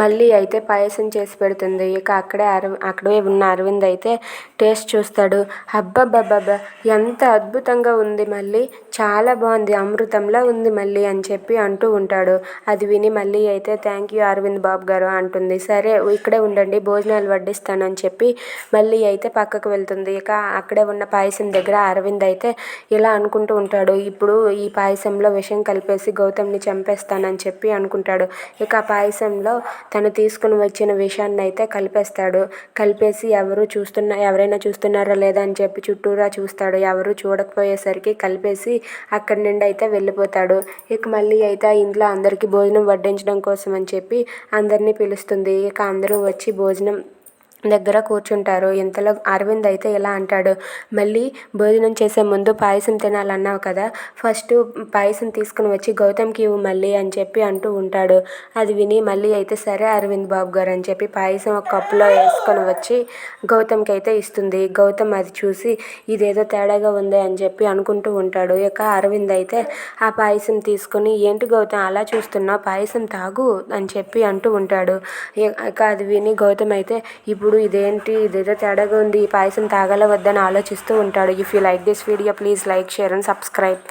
మళ్ళీ అయితే పాయసం చేసి పెడుతుంది. ఇక అక్కడే అరవి అక్కడే ఉన్న అరవింద్ అయితే టేస్ట్ చూస్తాడు. అబ్బబ్బబ్బబ్బా ఎంత అద్భుతంగా ఉంది మళ్ళీ. చాలా బాగుంది అమృతంలా ఉంది మళ్ళీ అని చెప్పి అంటూ ఉంటాడు. అది విని మళ్ళీ అయితే థ్యాంక్ యూ అరవింద్ బాబు గారు అంటుంది. సరే ఇక్కడే ఉండండి భోజనాలు వడ్డిస్తానని చెప్పి మళ్ళీ అయితే పక్కకు వెళ్తుంది. ఇక అక్కడే ఉన్న పాయసం దగ్గర అరవింద్ అయితే ఇలా అనుకుంటూ ఉంటాడు. ఇప్పుడు ఈ పాయసంలో విషం కలిపేసి గౌతమ్ని చంపేస్తానని చెప్పి అనుకుంటాడు. ఇక ఆ పాయసంలో తను తీసుకుని వచ్చిన విషాన్ని అయితే కలిపేస్తాడు. కలిపేసి ఎవరు చూస్తున్న ఎవరైనా చూస్తున్నారా లేదా అని చెప్పి చుట్టూరా చూస్తాడు. ఎవరు చూడకపోయేసరికి కలిపేసి అక్కడి నుండి అయితే వెళ్ళిపోతాడు. ఇక మళ్ళీ అయితే ఆ ఇంట్లో అందరికీ భోజనం వడ్డించడం కోసం అని చెప్పి అందరినీ పిలుస్తుంది. ఇక అందరూ వచ్చి భోజనం దగ్గర కూర్చుంటారు. ఇంతలో అరవింద్ అయితే ఇలా అంటాడు మళ్ళీ భోజనం చేసే ముందు పాయసం తినాలన్నావు కదా ఫస్ట్ పాయసం తీసుకుని వచ్చి గౌతమ్కి ఇవ్వు మళ్ళీ అని చెప్పి అంటూ ఉంటాడు. అది విని మళ్ళీ అయితే సరే అరవింద్ బాబు గారు అని చెప్పి పాయసం ఒక కప్పులో వేసుకొని వచ్చి గౌతమ్కి అయితే ఇస్తుంది. గౌతమ్ అది చూసి ఇదేదో తేడాగా ఉంది అని చెప్పి అనుకుంటూ ఉంటాడు. ఇక అరవింద్ అయితే ఆ పాయసం తీసుకొని ఏంటి గౌతమ్ అలా చూస్తున్నావు? పాయసం తాగు అని చెప్పి అంటూ ఉంటాడు. ఇక అది విని గౌతమ్ అయితే ఇప్పుడు ఇప్పుడు ఇదేంటి? ఇదేదో తేడాగా ఉంది. ఈ పాయసం తాగాలా వద్దని ఆలోచిస్తూ ఉంటాడు. If you like this video please like share and subscribe